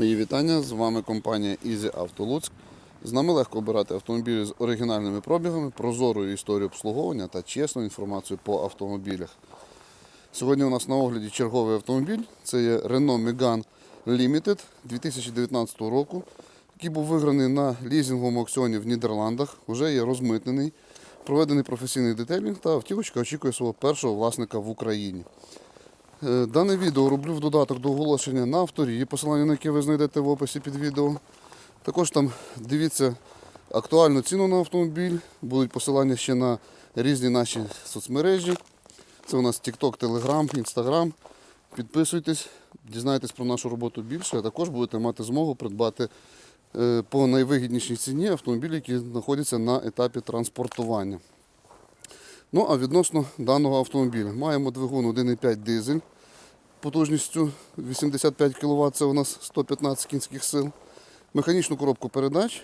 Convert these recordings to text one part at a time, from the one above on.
вітання. З вами компанія Easy Auto Луцьк. З нами легко обирати автомобілі з оригінальними пробігами, прозорою історією обслуговування та чесною інформацією по автомобілях. Сьогодні у нас на огляді черговий автомобіль. Це є Renault Megane Limited 2019 року, який був виграний на лізинговому аукціоні в Нідерландах. Вже є розмитнений, проведений професійний детейлінг та автівочка очікує свого першого власника в Україні. Е, Дане відео роблю в додаток до оголошення на авторі, посилання на яке ви знайдете в описі під відео. Також там дивіться актуальну ціну на автомобіль, будуть посилання ще на різні наші соцмережі. Це у нас TikTok, Telegram, Instagram. Підписуйтесь, дізнайтесь про нашу роботу більше, а також будете мати змогу придбати е, по найвигіднішій ціні автомобілі, які знаходяться на етапі транспортування. Ну а відносно даного автомобіля. Маємо двигун 1,5 дизель потужністю 85 кВт, це у нас 115 кінських сил. Механічну коробку передач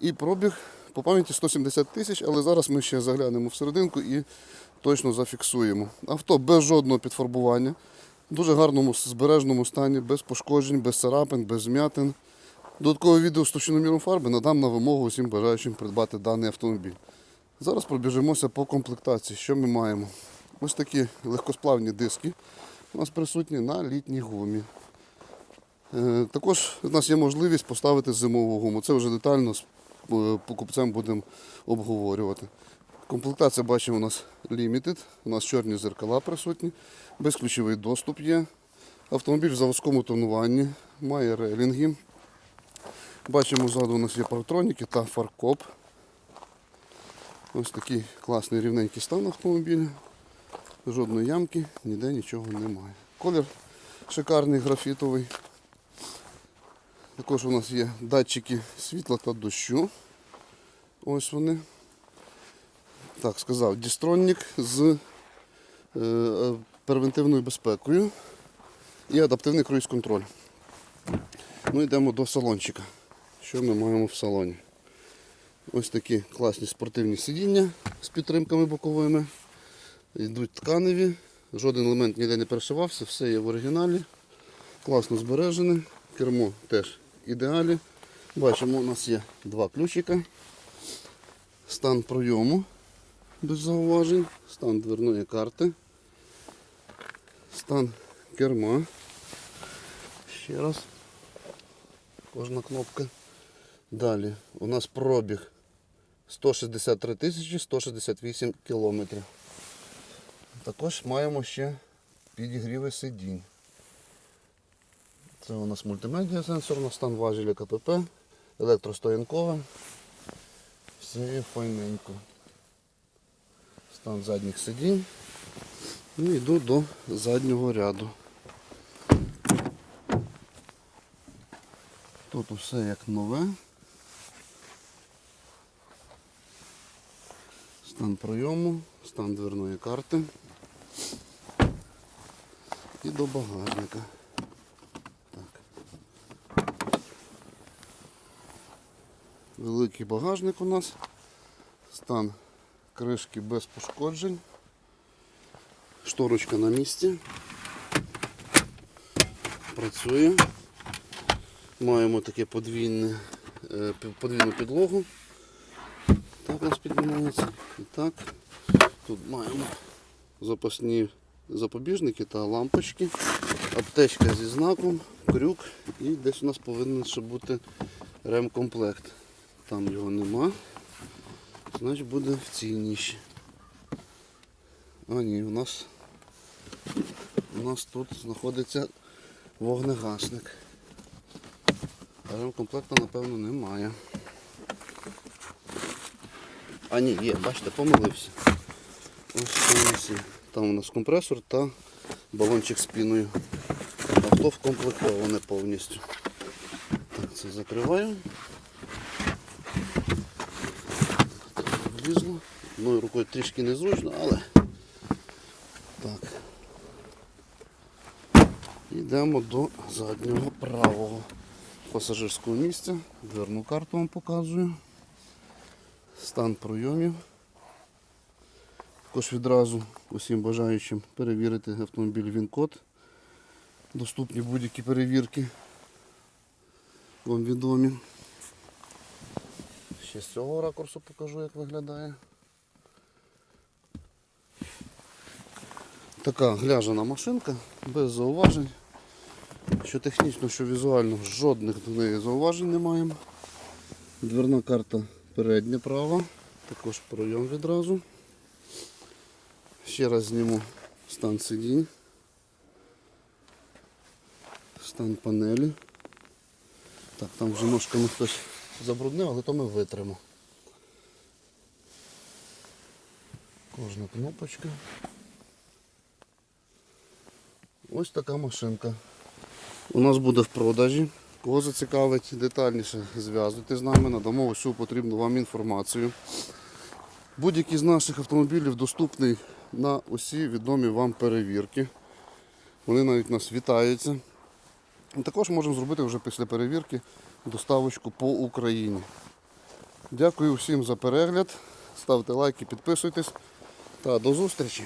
і пробіг по пам'яті 170 тисяч, але зараз ми ще заглянемо всерединку і точно зафіксуємо. Авто без жодного підфарбування, в дуже гарному збережному стані, без пошкоджень, без царапин, без змятин. Додаткове відео з товщиноміром фарби надам на вимогу усім бажаючим придбати даний автомобіль. Зараз пробіжимося по комплектації. Що ми маємо? Ось такі легкосплавні диски у нас присутні на літній гумі. Е, Також у нас є можливість поставити зимову гуму. Це вже детально з е, покупцем будемо обговорювати. Комплектація бачимо у нас Limited, у нас чорні зеркала присутні, безключовий доступ є. Автомобіль в заводському тонуванні, має релінги. Бачимо, ззаду у нас є парктроніки та фаркоп. Ось такий класний рівненький стан автомобіля. Жодної ямки, ніде нічого немає. Колір шикарний графітовий. Також у нас є датчики світла та дощу. Ось вони. Так, сказав, дістронник з е, превентивною безпекою і адаптивний круїз-контроль. Ну йдемо до салончика. Що ми маємо в салоні? Ось такі класні спортивні сидіння з підтримками боковими. Йдуть тканеві, жоден елемент ніде не перешивався, все є в оригіналі. Класно збережене. Кермо теж ідеалі. Бачимо, у нас є два ключика. Стан пройому без зауважень, стан дверної карти, стан керма. Ще раз. Кожна кнопка. Далі у нас пробіг 163 тисячі 168 кілометрів. Також маємо ще підігріви сидінь. Це у нас мультимедіа сенсорна, стан важеля КПП, електростоянкова. Все файненько. Стан задніх сидінь. І йду до заднього ряду. Тут усе як нове. Стан прийому, стан дверної карти до багажника. Так. Великий багажник у нас, стан кришки без пошкоджень, шторочка на місці, працює. Маємо таке подвійне, е, подвійну підлогу. Так у нас піднімається. І так. Тут маємо запасні запобіжники та лампочки, аптечка зі знаком, крюк і десь у нас повинен ще бути ремкомплект. Там його нема. Значить буде в цій ніші. А ні, у нас, у нас тут знаходиться вогнегасник. А ремкомплекта, напевно, немає. А ні, є, бачите, помилився. Ось є. Там у нас компресор та балончик з. Авто вкомплектоване повністю. Так, це закриваю. Влізло. Одною рукою трішки незручно, але так. Йдемо до заднього правого пасажирського місця. Дверну карту вам показую. Стан пройомів. Також відразу усім бажаючим перевірити автомобіль він-код. Доступні будь-які перевірки. вам відомі. Ще з цього ракурсу покажу, як виглядає. Така гляжена машинка, без зауважень. Що технічно, що візуально, жодних до неї зауважень не маємо. Дверна карта передня права, також пройом відразу. Ще раз зніму стан сидінь, стан панелі. Так, там вже ножками хтось забруднив, але то ми витримо. Кожна кнопочка. Ось така машинка. У нас буде в продажі. Кого зацікавить детальніше, зв'язуйтесь з нами, надамо усю потрібну вам інформацію. Будь-який з наших автомобілів доступний на усі відомі вам перевірки. Вони навіть нас вітаються. Також можемо зробити вже після перевірки доставочку по Україні. Дякую всім за перегляд. Ставте лайки, підписуйтесь та до зустрічі!